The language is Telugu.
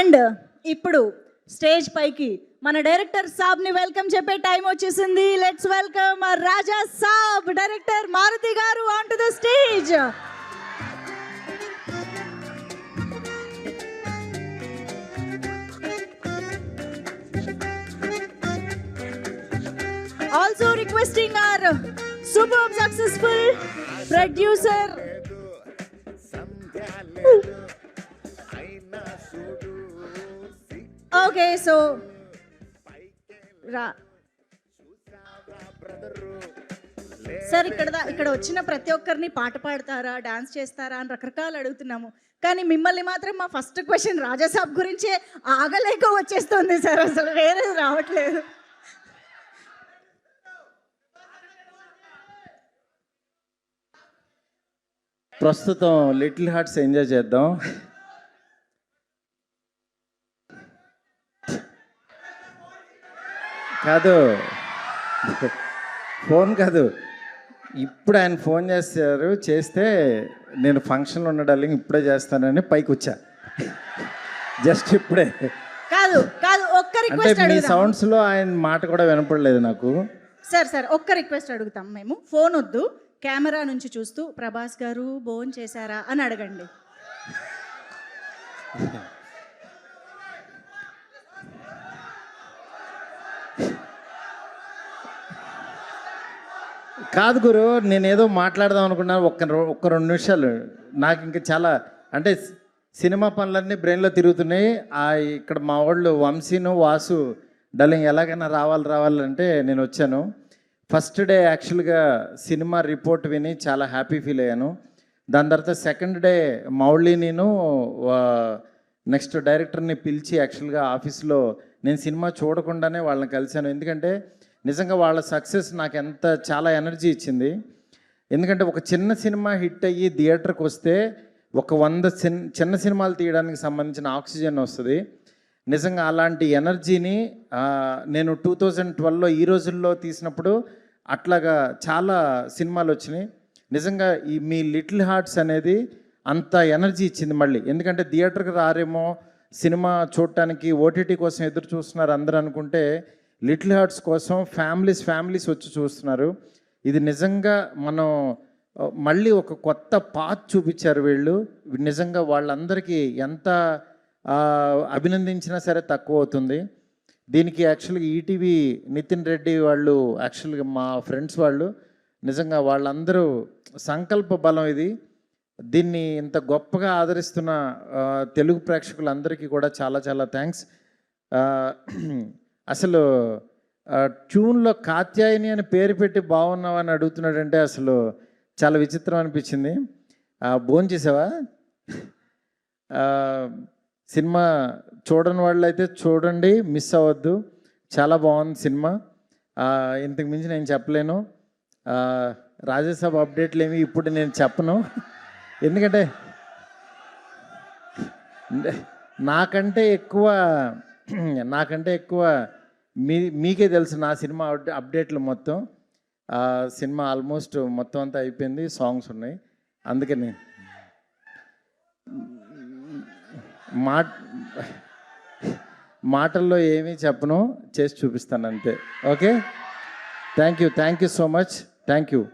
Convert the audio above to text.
అండ్ ఇప్పుడు స్టేజ్ పైకి మన డైరెక్టర్ సాబ్ని వెల్కమ్ చెప్పే టైం వచ్చేసింది. Let's welcome Raja Saab director Maruthi garu on to the stage also requesting our super successful producer okay so రా. సార్ ఇక్కడ దా- ఇక్కడ వచ్చిన ప్రతి ఒక్కరిని పాట పాడతారా డాన్స్ చేస్తారా అని రకరకాలు అడుగుతున్నాము. కానీ మిమ్మల్ని మాత్రం మా ఫస్ట్ క్వశ్చన్ రాజాసాబ్ గురించే ఆగలేక వచ్చేస్తుంది సార్ అసలు వేరే రావట్లేదు. ప్రస్తుతం లిటిల్ హార్ట్స్ ఎంజాయ్ చేద్దాం. కాదు. ఫోన్ కాదు. ఇప్పుడు ఆయన ఫోన్ చేస్తారు చేస్తే నేను ఫంక్షన్లో ఉన్న డార్లింగ్ ఇప్పుడే చేస్తానని పైకి వచ్చా. జస్ట్ ఇప్పుడే. కాదు కాదు ఒక్క అంటే రిక్వెస్ట్ మీ అడుగుతాం సౌండ్స్లో ఆయన మాట కూడా వినపడలేదు నాకు. సార్ సార్ ఒక్క రిక్వెస్ట్ అడుగుతాం మేము. ఫోన్ వద్దు కెమెరా నుంచి చూస్తూ ప్రభాస్ గారు భోన్ చేశారా అని అడగండి. కాదు గురు నేను ఏదో మాట్లాడదాం అనుకున్నాను. ఒక్క ఒక్క రెండు నిమిషాలు. నాకు ఇంకా చాలా అంటే సినిమా పనులన్నీ బ్రెయిన్లో తిరుగుతున్నాయి. ఆ ఇక్కడ మా వాళ్ళు వంశీను వాసు డల్లింగ్ ఎలాగైనా రావాలి రావాలంటే నేను వచ్చాను. ఫస్ట్ డే యాక్చువల్గా సినిమా రిపోర్ట్ విని చాలా హ్యాపీ ఫీల్ అయ్యాను. దాని తర్వాత సెకండ్ డే మౌళి నేను నెక్స్ట్ డైరెక్టర్ని పిలిచి యాక్చువల్గా ఆఫీస్లో నేను సినిమా చూడకుండానే వాళ్ళని కలిశాను. ఎందుకంటే నిజంగా వాళ్ళ సక్సెస్ నాకు ఎంత చాలా ఎనర్జీ ఇచ్చింది. ఎందుకంటే ఒక చిన్న సినిమా హిట్ అయ్యి థియేటర్కి వస్తే ఒక వంద చిన్ చిన్న సినిమాలు తీయడానికి సంబంధించిన ఆక్సిజన్ వస్తుంది. నిజంగా అలాంటి ఎనర్జీని నేను టూ థౌజండ్ ట్వెల్వ్లో ఈ రోజుల్లో తీసినప్పుడు అట్లాగా చాలా సినిమాలు వచ్చినాయి. నిజంగా ఈ మీ లిటిల్ హార్ట్స్ అనేది అంత ఎనర్జీ ఇచ్చింది మళ్ళీ. ఎందుకంటే థియేటర్కి రారేమో సినిమా చూడటానికి ఓటీటీ కోసం ఎదురు చూస్తున్నారు అందరూ అనుకుంటే లిటిల్ హార్ట్స్ కోసం ఫ్యామిలీస్ ఫ్యామిలీస్ వచ్చి చూస్తున్నారు. ఇది నిజంగా మనం మళ్ళీ ఒక కొత్త పాత్ చూపించారు వీళ్ళు. నిజంగా వాళ్ళందరికీ ఎంత అభినందించినా సరే తక్కువ అవుతుంది. దీనికి యాక్చువల్గా ఈటీవీ నితిన్ రెడ్డి వాళ్ళు యాక్చువల్గా మా ఫ్రెండ్స్ వాళ్ళు నిజంగా వాళ్ళందరూ సంకల్ప బలం ఇది. దీన్ని ఇంత గొప్పగా ఆదరిస్తున్న తెలుగు ప్రేక్షకులందరికీ కూడా చాలా చాలా థ్యాంక్స్ అసలు ట్యూన్లో కాత్యాయని అని పేరు పెట్టి బాగున్నావు అని అడుగుతున్నాడంటే అసలు చాలా విచిత్రం అనిపించింది. భోన్ చేసావా? సినిమా చూడని వాళ్ళు అయితే చూడండి మిస్ అవ్వద్దు. చాలా బాగుంది సినిమా. ఇంతకు మించి నేను చెప్పలేను. ఆ, రాజ్యసభ అప్డేట్లు ఏమి ఇప్పుడు నేను చెప్పను. ఎందుకంటే నాకంటే ఎక్కువ నాకంటే ఎక్కువ మీ మీకే తెలుసు నా సినిమా అప్డే- అప్డేట్లు మొత్తం. ఆ, సినిమా ఆల్మోస్ట్ మొత్తం అంతా అయిపోయింది సాంగ్స్ ఉన్నాయి. అందుకని మాట మాటల్లో ఏమీ చెప్పను చేసి చూపిస్తాను అంతే. Okay? Thank you thank you so much thank you